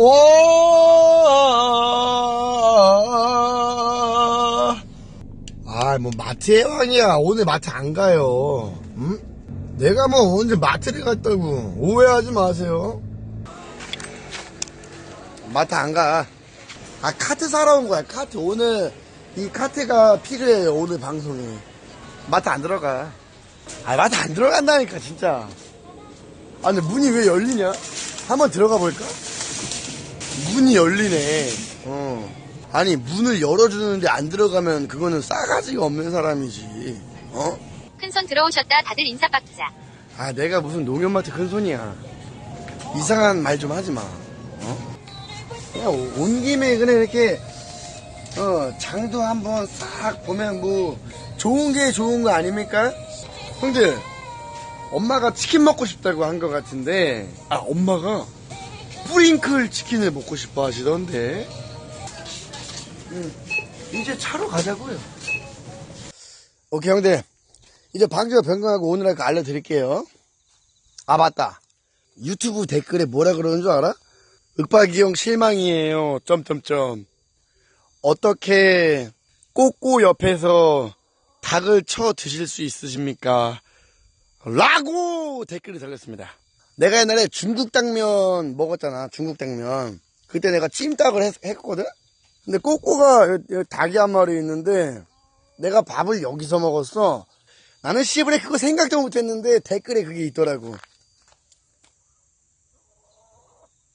오! 아, 뭐, 마트의 왕이야. 오늘 마트 안 가요. 응? 내가 뭐 언제 마트를 갔다고. 오해하지 마세요. 마트 안 가. 아, 카트 사러 온 거야, 카트. 오늘, 이 카트가 필요해요, 오늘 방송에. 마트 안 들어가. 아, 마트 안 들어간다니까, 진짜. 아, 근데 문이 왜 열리냐? 한번 들어가 볼까? 문이 열리네. 어. 아니, 문을 열어주는데 안 들어가면 그거는 싸가지가 없는 사람이지. 어? 큰 손 들어오셨다. 다들 인사 빡자. 아, 내가 무슨 농협마트 큰 손이야. 이상한 말 좀 하지 마. 어? 그냥 온 김에 그냥 이렇게, 어, 장도 한번 싹 보면 뭐, 좋은 게 좋은 거 아닙니까? 형들, 엄마가 치킨 먹고 싶다고 한 것 같은데, 아, 엄마가 뿌링클 치킨을 먹고 싶어 하시던데. 음, 이제 차로 가자고요. 오케이, 형들. 이제 방지가 변경하고 오늘 할거 알려드릴게요. 아, 맞다. 유튜브 댓글에 뭐라 그러는 줄 알아? 윽박이 형 실망이에요. 점점점. 어떻게 꼬꼬 옆에서 닭을 쳐 드실 수 있으십니까? 라고 댓글이 달렸습니다. 내가 옛날에 중국 당면 먹었잖아. 중국 당면. 그때 내가 찜닭을 했, 했거든? 근데 꼬꼬가 여- 여기 닭이 한 마리 있는데 내가 밥을 여기서 먹었어. 나는 씨부레 그거 생각도 못했는데 댓글에 그게 있더라고.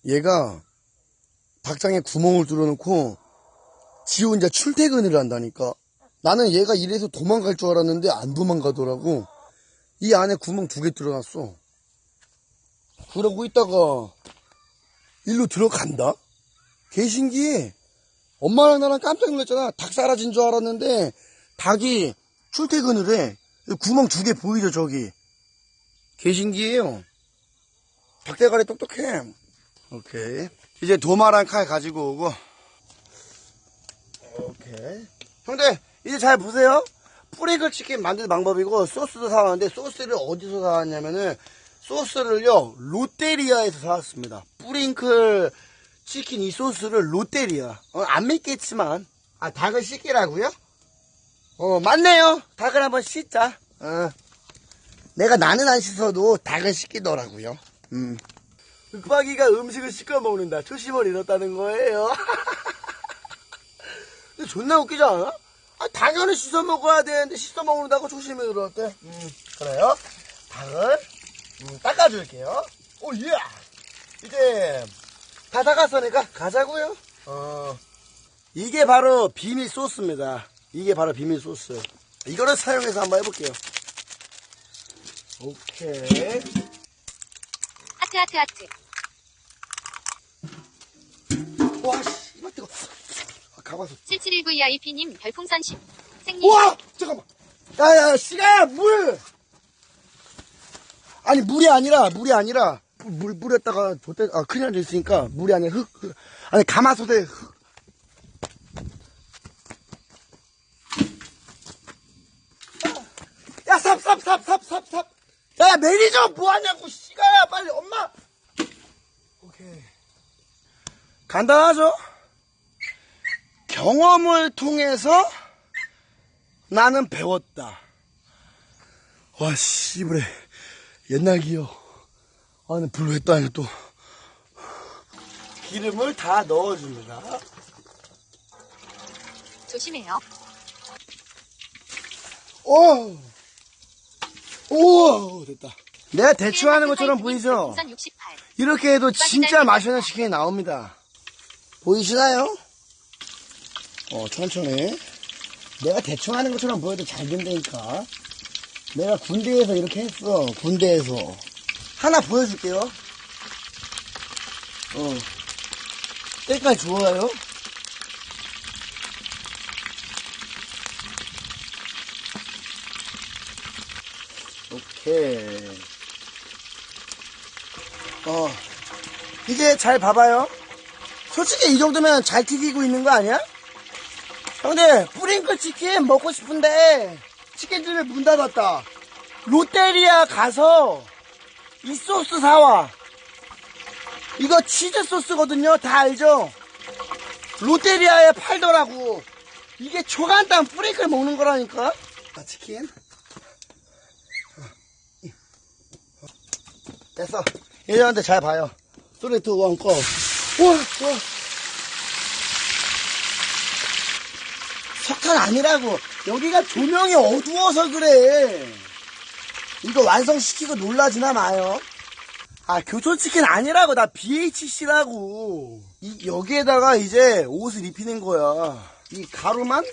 얘가 닭장에 구멍을 뚫어놓고 지 혼자 출퇴근을 한다니까. 나는 얘가 이래서 도망갈 줄 알았는데 안 도망가더라고. 이 안에 구멍 두 개 뚫어놨어. 그러고 있다가 일로 들어간다? 개 신기해. 엄마랑 나랑 깜짝 놀랐잖아. 닭 사라진 줄 알았는데 닭이 출퇴근을 해. 구멍 두 개 보이죠, 저기. 개 신기해요. 닭대가리 똑똑해. 오케이. 이제 도마랑 칼 가지고 오고. 오케이. 형들, 이제 잘 보세요. 뿌리글 치킨 만드는 방법이고, 소스도 사왔는데, 소스를 어디서 사왔냐면은, 소스를요, 롯데리아에서 사왔습니다. 뿌링클 치킨 이 소스를 롯데리아. 어, 안 믿겠지만, 아, 닭을 씻기라고요? 어, 맞네요. 닭을 한번 씻자. 어. 내가 나는 안 씻어도 닭을 씻기더라고요. 음. 윽박이가 음식을 씻겨 먹는다. 초심을 잃었다는 거예요. 근데 존나 웃기지 않아? 아, 당연히 씻어 먹어야 되는데 씻어 먹는다고 초심을 잃었대. 음, 그래요? 닭을 음, 닦아줄게요. 오, 예! 이제 다 닦았으니까 가자고요. 어, 이게 바로 비밀 소스입니다. 이게 바로 비밀 소스. 이거를 사용해서 한번 해볼게요. 오케이. 하트 하트 하트. 와, 씨, 이거 뜨거. 아, 가봐서. 7719EIP님 별풍선 10. 생님. 우와! 잠깐만. 야, 야, 시가야, 물! 아니, 물이 아니라, 물이 아니라, 물, 물에다가, 줬대, 아, 큰일 날 있으니까, 물이 아니라 흙, 흙. 아니, 가마솥에 흙. 야, 삽, 삽, 삽, 삽, 삽, 삽. 야, 야, 매니저 뭐 하냐고, 시가야, 빨리, 엄마! 오케이. 간단하죠? 경험을 통해서 나는 배웠다. 와, 씨부레. 옛날 기억. 아, 근데 불로 했다니 또. 기름을 다 넣어줍니다. 조심해요. 오! 오! 됐다. 내가 대충 하는 것처럼 보이죠? 별풍선 68. 이렇게 해도 진짜 맛있는 치킨이 나옵니다. 보이시나요? 어, 천천히. 내가 대충 하는 것처럼 보여도 잘 된다니까. 내가 군대에서 이렇게 했어. 군대에서. 하나 보여줄게요. 어. 때깔 좋아요. 오케이. 어. 이제 잘 봐봐요. 솔직히 이 정도면 잘 튀기고 있는 거 아니야? 형들, 뿌링클 치킨 먹고 싶은데, 치킨집에 문 닫았다. 롯데리아 가서, 이 소스 사와. 이거 치즈 소스거든요. 다 알죠? 롯데리아에 팔더라고. 이게 초간단 뿌리클 먹는 거라니까. 자, 치킨. 됐어. 예전한테 잘 봐요. 소리 투 원, 고. 우와, 우와. 석탄 아니라고. 여기가 조명이 어두워서 그래. 이거 완성시키고 놀라지나 마요. 아, 교촌치킨 아니라고. 나 BHC라고. 이, 여기에다가 이제 옷을 입히는 거야. 이 가루만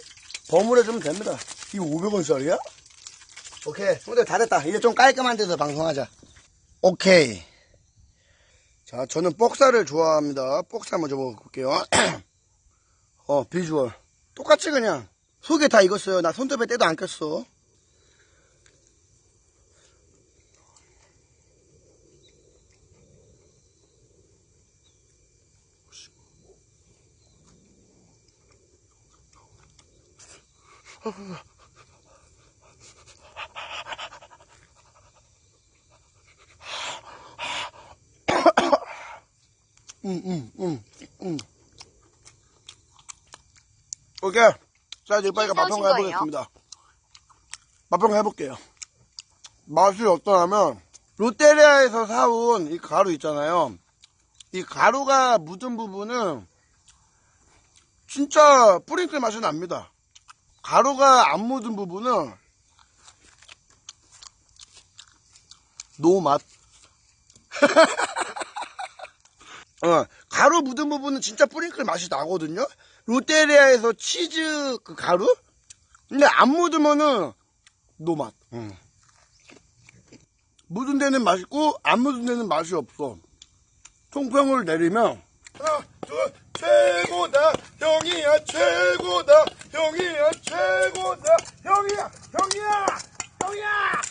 버무려주면 됩니다. 이거 500원짜리야? 오케이. 형들 다 됐다. 이제 좀 깔끔한 데서 방송하자. 오케이. 자, 저는 뻑살을 좋아합니다. 뻑살 먼저 먹어볼게요. 어, 비주얼. 똑같이 그냥. 속에 다 익었어요. 나 손톱에 때도 안 꼈어. 응, 응, 응, 응. 오케이. 자, 이제 빨리 맛평가 해보겠습니다. 맛평가 해볼게요. 맛이 어떠냐면, 롯데리아에서 사온 이 가루 있잖아요. 이 가루가 묻은 부분은 진짜 뿌링클 맛이 납니다. 가루가 안 묻은 부분은 노 맛. 어, 가루 묻은 부분은 진짜 뿌링클 맛이 나거든요. 롯데리아에서 치즈 그 가루? 근데 안 묻으면은 노맛. 응. 묻은 데는 맛있고 안 묻은 데는 맛이 없어. 총평을 내리면 하나, 둘, 최고다. 형이야 최고다. 형이야 최고다. 형이야, 형이야, 형이야.